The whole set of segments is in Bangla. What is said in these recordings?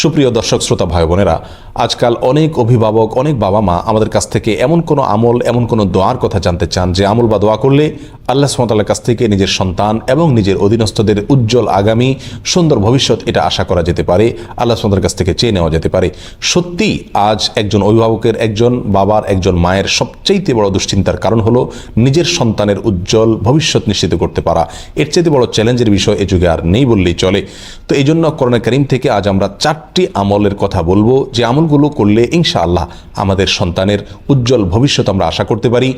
সুপ্রিয় দর্শক, শ্রোতা ভাই বোনেরা, আজকাল অনেক অভিভাবক, অনেক বাবা মা আমাদের কাছ থেকে এমন কোনো আমল, এমন কোনো দোয়ার কথা জানতে চান যে আমল বা দোয়া করলে আল্লাহ সুমতাল্লার কাছ থেকে নিজের সন্তান এবং নিজের অধীনস্থদের উজ্জ্বল আগামী, সুন্দর ভবিষ্যৎ এটা আশা করা যেতে পারে, আল্লাহ সুমতার কাছ থেকে চেয়ে নেওয়া যেতে পারে। সত্যি, আজ একজন অভিভাবকের, একজন বাবার, একজন মায়ের সবচাইতে বড় দুশ্চিন্তার কারণ হলো নিজের সন্তানের উজ্জ্বল ভবিষ্যৎ নিশ্চিত করতে পারা। এর চাইতে বড় চ্যালেঞ্জের বিষয় এ যুগে আর নেই বললেই চলে। তো এই জন্য করোনা করিম থেকে আজ আমরা চারটি আমলের কথা বলব। যে আমলগুলো করলে ইনশাআল্লাহ আমাদের সন্তানের উজ্জ্বল ভবিষ্যৎ আমরা আশা করতে পারি।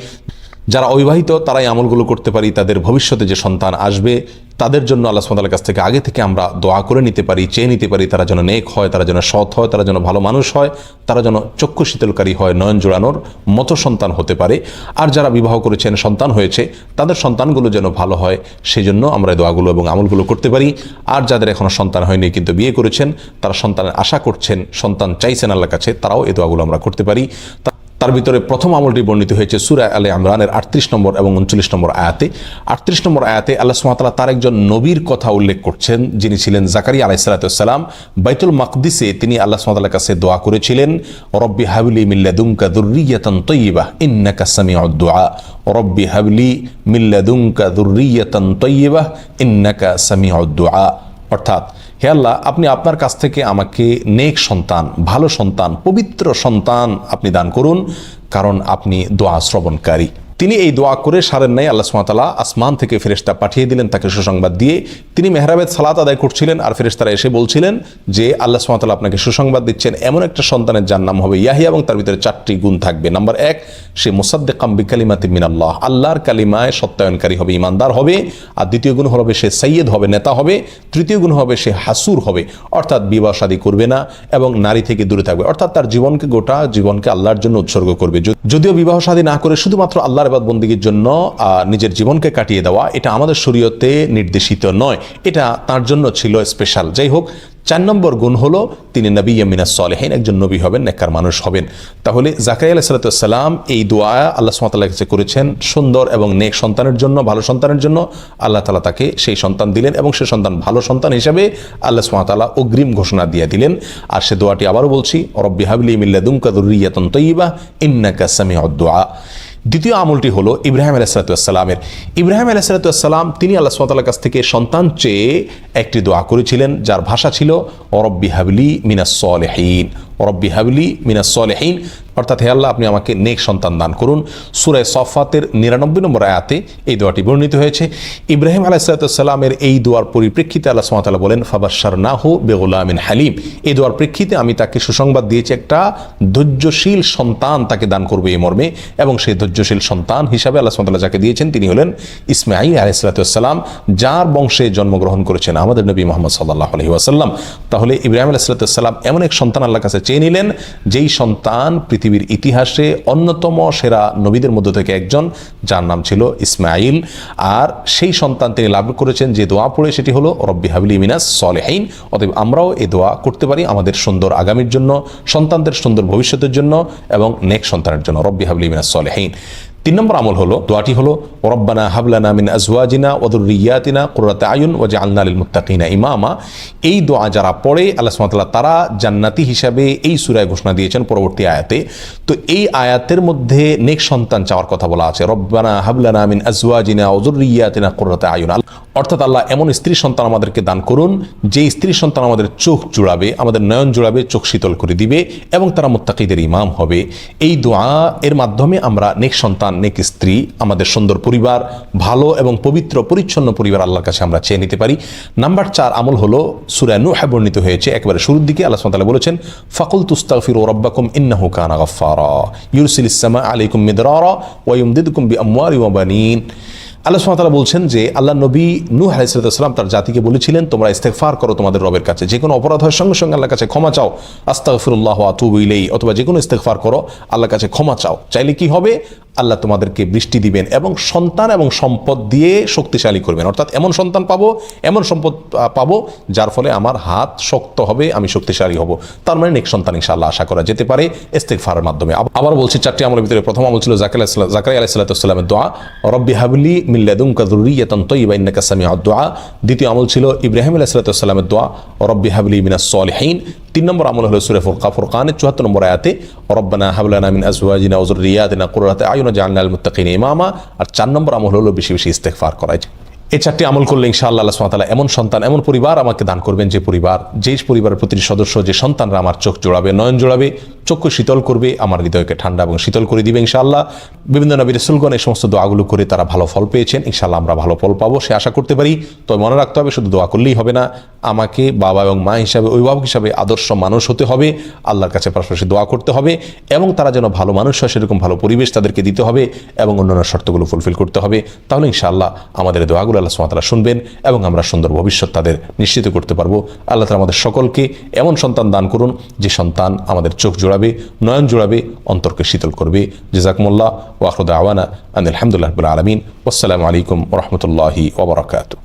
যারা অবিবাহিত, তারাই আমলগুলো করতে পারি, তাদের ভবিষ্যতে যে সন্তান আসবে, তাদের জন্য আল্লাহ সুমতালের কাছ থেকে আগে থেকে আমরা দোয়া করে নিতে পারি, চেয়ে নিতে পারি, তারা যেন নেক হয়, তারা যেন সৎ হয়, তারা যেন ভালো মানুষ হয়, তারা যেন চক্ষু শীতলকারী হয়, নয়ন জোড়ানোর মতো সন্তান হতে পারে। আর যারা বিবাহ করেছেন, সন্তান হয়েছে, তাদের সন্তানগুলো যেন ভালো হয় সেই জন্য আমরা দোয়াগুলো এবং আমলগুলো করতে পারি। আর যাদের এখনও সন্তান হয়নি কিন্তু বিয়ে করেছেন, তারা সন্তানের আশা করছেন, সন্তান চাইছেন আল্লাহর কাছে, তারাও এই দোয়াগুলো আমরা করতে পারি। তার ভিতরে প্রথম আমলটি বর্ণিত হয়েছে সুরা আলে আমরানের আটত্রিশ নম্বর এবং উনচল্লিশ নম্বর আয়াতে। আটত্রিশ নম্বর আয়াতে আল্লাহ সুমাতালা তার একজন নবীর কথা উল্লেখ করছেন, যিনি ছিলেন জাকারিয়া আলাইসালাতাম বাইতুল মাকদিসে তিনি আল্লাহ সুমাতালার কাছে দোয়া করেছিলেন, রব্বি হাবলি মিল্লাদুঙ্কা দুর্রিয়াতন তৈবা ইন্নাকা সামি দোয়া রব্বি হাবলি মিল্লাদুঙ্কা দুর্রিয়াতন তৈবা ইন্নাকা সামি দোয়া অর্থাৎ হে আল্লাহ, আপনি আপনার কাছ থেকে আমাকে নেক সন্তান, ভালো সন্তান, পবিত্র সন্তান আপনি দান করুন, কারণ আপনি দোয়া শ্রবণকারী। তিনি এই দোয়া করে সারেন নাই, আল্লাহ সুমাতালা আসমান থেকে ফেরেস্তা পাঠিয়ে দিলেন, তাকে সুসংবাদ দিয়ে। তিনি মেহরাবেদ সালাত আদায় করছিলেন আর ফেরেস্তারা এসে বলছিলেন যে, আল্লাহ সুমাতালা আপনাকে সুসংবাদ দিচ্ছেন, এমন একটা সন্তানের যার নাম হবে ইয়াহিয়া এবং তার ভিতরে চারটি গুণ থাকবে। নাম্বার এক, সে মুসাদ্দে কাম্বি কালিমাতি মিনাল্লাহ, আল্লাহর কালিমায় সত্যায়নকারী হবে, ইমানদার হবে। আর দ্বিতীয় গুণ হবে সে সৈয়দ হবে, নেতা হবে। তৃতীয় গুণ হবে সে হাসুর হবে, অর্থাৎ বিবাহ শাদী করবে না এবং নারী থেকে দূরে থাকবে। অর্থাৎ তার জীবনকে গোটা জীবনকে আল্লাহর জন্য উৎসর্গ করবে। যদিও বিবাহ শাদী না করে শুধুমাত্র আল্লাহর এবাদ বন্দীগীর জন্য নিজের জীবনকে কাটিয়ে দেওয়া, এটা আমাদের শরীয়তে নির্দেশিত নয়। এটা তার জন্য ছিল স্পেশাল যাই হোক, চার নম্বর গুণ হলো, তিনি নবী মিনা সলেহীন, একজন নবী হবেন, নেককার মানুষ হবেন। তাহলে জাকারিয়া আলাইসালাতাম এই দোয়া আল্লাহ সুমাতাল্লাহ কাছে করেছেন, সুন্দর এবং নেক সন্তানের জন্য, ভালো সন্তানের জন্য। আল্লাহ তালা তাকে সেই সন্তান দিলেন এবং সে সন্তান ভালো সন্তান হিসেবে আল্লাহ সুমাতাল্লাহ অগ্রিম ঘোষণা দিয়ে দিলেন। আর সে দোয়াটি আবারও বলছি, রব্বি হাবলি মিল্লাদুমকা দুর্রিয়াতন তৈবা ইন্নাকা সামি দোয়া। দ্বিতীয় আমলটি হলো ইব্রাহিম আলাহিসাল্লামের ইব্রাহিম আলাহিসাল্লাম তিনি আল্লাহ সাল্লাহ কাছ থেকে সন্তান চেয়ে একটি দোয়া করেছিলেন, যার ভাষা ছিল অরব্বি হাবলি মিনাস রব্বি হাবলি মিনাস সলেহীন। অর্থাৎ হে আল্লাহ, আপনি আমাকে নেক সন্তান দান করুন। সুরায় সফাতের নিরানব্বই নম্বর আয়াতে এই দোয়াটি বর্ণিত হয়েছে। ইব্রাহিম আলাইসালামের এই দোয়ার পরিপ্রেক্ষিতে আল্লাহ সুমতাল্লাহ বলেন ফাবাসার নাহু বেগুলামিন হালিম। এই দোয়ার প্রেক্ষিতে আমি তাকে সুসংবাদ দিয়েছি, একটা ধৈর্যশীল সন্তান তাকে দান করবে এই মর্মে। এবং সেই ধৈর্যশীল সন্তান হিসাবে আল্লাহ সুমতাল্লাহ যাকে দিয়েছেন, তিনি হলেন ইসমাইল আলাইসালাতাম যার বংশে জন্মগ্রহণ করেছেন আমাদের নবী মোহাম্মদ সাল্লাহ আলহি তাহলে ইব্রাহিম আলাইসালাতাম এমন এক সন্তান আল্লাহ কাছে চেয়ে নিলেন, যেই সন্তান পৃথিবীর ইতিহাসে অন্যতম সেরা নবীদের মধ্য থেকে একজন, যার নাম ছিল ইসমাইল আর সেই সন্তান তিনি লাভ করেছেন, যে দোয়া পড়ে সেটি হলো, রব্বি হাবিলি মিনাস সলেহাইন অতএব আমরাও এ দোয়া করতে পারি আমাদের সুন্দর আগামীর জন্য, সন্তানদের সুন্দর ভবিষ্যতের জন্য এবং নেক সন্তানের জন্য। রব্বি হাবলি মিনাস সলেহাইন তিন নম্বর আমল হলো, দোয়াটি হলো, রব্বানা হাবলানা মিন আজওয়াজিনা ওদুরিয়াতিনা কুররাতে আয়ুন ওয়াজে আলনালিল মুত্তাকিনা ইমামা। এই দোয়া যারা পড়ে, আল্লাহ সুবহানাহু তারা জান্নাতি হিসাবে এই সূরায় ঘোষণা দিয়েছেন পরবর্তী আয়াতে। তো এই আয়াতের মধ্যে নেক সন্তান চাওয়ার কথা বলা আছে, রব্বানা হাবলানা মিন আজওয়াজিনা ওদুরিয়াতিনা কুররাতে আয়ুন। অর্থাৎ আল্লাহ এমন স্ত্রী সন্তান আমাদেরকে দান করুন যে স্ত্রী সন্তান আমাদের চোখ জুড়াবে, আমাদের নয়ন জুড়াবে, চোখ শীতল করে দিবে এবং তারা মুত্তাকিদের ইমাম হবে। এই দোয়া এর মাধ্যমে আমরা নেক সন্তান নেক স্ত্রী, আমাদের সুন্দর পরিবার, ভালো এবং পবিত্র, পরিচ্ছন্ন পরিবার আল্লাহর কাছে আমরা চেয়ে নিতে পারি। নাম্বার চার আমল হলো, সুরা নুহা বর্ণিত হয়েছে, একেবারে শুরুর দিকে আল্লাহ সাল্লাহ বলেছেন ফাকুল তুস্তাগফির ও রব্বাকুম ইন্নাহু কানা গাফফারা, ইউরসিল ইসলামা আলাইকুম মিদরারা ওয়া ইউমদিদুকুম বিআমওয়ালি ওয়া বানিন। আল্লাহ সুমাতালা বলছেন যে আল্লাহ নবী নূহ আলাইসালাম তার জাতিকে বলেছিলেন, তোমরা ইস্তেকফার করো তোমাদের রবের কাছে যে কোনো অপরাধ হয় সঙ্গে সঙ্গে আল্লাহর কাছে ক্ষমা চাও। আস্তাগফিরুল্লাহ আতুবু ইলেই অথবা যে কোনো ইস্তেকফার করো, আল্লাহর কাছে ক্ষমা চাও। চাইলে কি হবে? আল্লাহ তোমাদেরকে বৃষ্টি দিবেন এবং সন্তান এবং সম্পদ দিয়ে শক্তিশালী করবেন। অর্থাৎ এমন সন্তান পাবো, এমন সম্পদ পাবো যার ফলে আমার হাত শক্ত হবে, আমি শক্তিশালী হব। তার মানে নেক সন্তান ইনশাআল্লাহ আশা করা যেতে পারে ইস্তেকফারের মাধ্যমে। আব- আবার বলছি, চারটি আমলের ভিতরে প্রথম আমল ছিল জাকারিয়া জাকারিয়া আলাইসাল্লামের দোয়া। রব্বি হাবলি মিল্লাদুমকা দুর্রিয়াতান তৈবা ইন্নাকা সামিউদ দোয়া। দ্বিতীয় আমল ছিল ইব্রাহিম আলাইসাল্লামের দোয়া। রব্বি হাবলি মিনাস সলিহীন। তিন নম্বর আমল হলো সুরে ফুরকা। ফুরকানের চুয়াত্তর নম্বর আয়াতে, রব্বানা হাবলানা মিন আজওয়াজিনা ওজুরিয়াতিনা কুররাতা আয়ুনা জাআলনাল মুত্তাকিনা ইমামা। আর চার নম্বর আমল হলো বেশি বেশি ইস্তেগফার করা। এই চারটি আমল করলে ইনশাআল্লাহ আল্লাহ তাআলা এমন সন্তান, এমন পরিবার আমাকে দান করবেন যে পরিবার, যে পরিবারের প্রতিটি সদস্য, যে সন্তানরা আমার চোখ জোড়াবে, নয়ন জোড়াবে, চক্ষু শীতল করবে, আমার হৃদয়কে ঠান্ডা এবং শীতল করে দিবে ইনশাআল্লাহ। বিভিন্ন নবী রসুলগণ এই সমস্ত দোয়াগুলো করে তারা ভালো ফল পেয়েছেন। ইনশাআল্লাহ আমরা ভালো ফল পাবো, সে আশা করতে পারি। তবে মনে রাখতে হবে, শুধু দোয়া করলেই হবে না। আমাকে বাবা এবং মা হিসাবে, অভিভাবক হিসাবে আদর্শ মানুষ হতে হবে, আল্লাহর কাছে পাশাপাশি দোয়া করতে হবে, এবং তারা যেন ভালো মানুষ হয়, সেরকম ভালো পরিবেশ তাদেরকে দিতে হবে, এবং অন্যান্য শর্তগুলো ফুলফিল করতে হবে। তাহলে ইনশাআল্লাহ আমাদের দোয়াগুলো আল্লাহ সুমাতালা শুনবেন, এবং আমরা সুন্দর ভবিষ্যৎ তাদের নিশ্চিত করতে পারব। আল্লাহ তালা আমাদের সকলকে এমন সন্তান দান করুন, যে সন্তান আমাদের চোখ জোড়াবে, নয়ন জোড়াবে, অন্তরকে শীতল করবে। জেজাকমুল্লাহ ওয়াহরুদ আওয়ানা আন আলহামদুলিল্লাহ আলমিন। আসসালামু আলাইকুম রহমতুল্লাহি ওবরাকাতু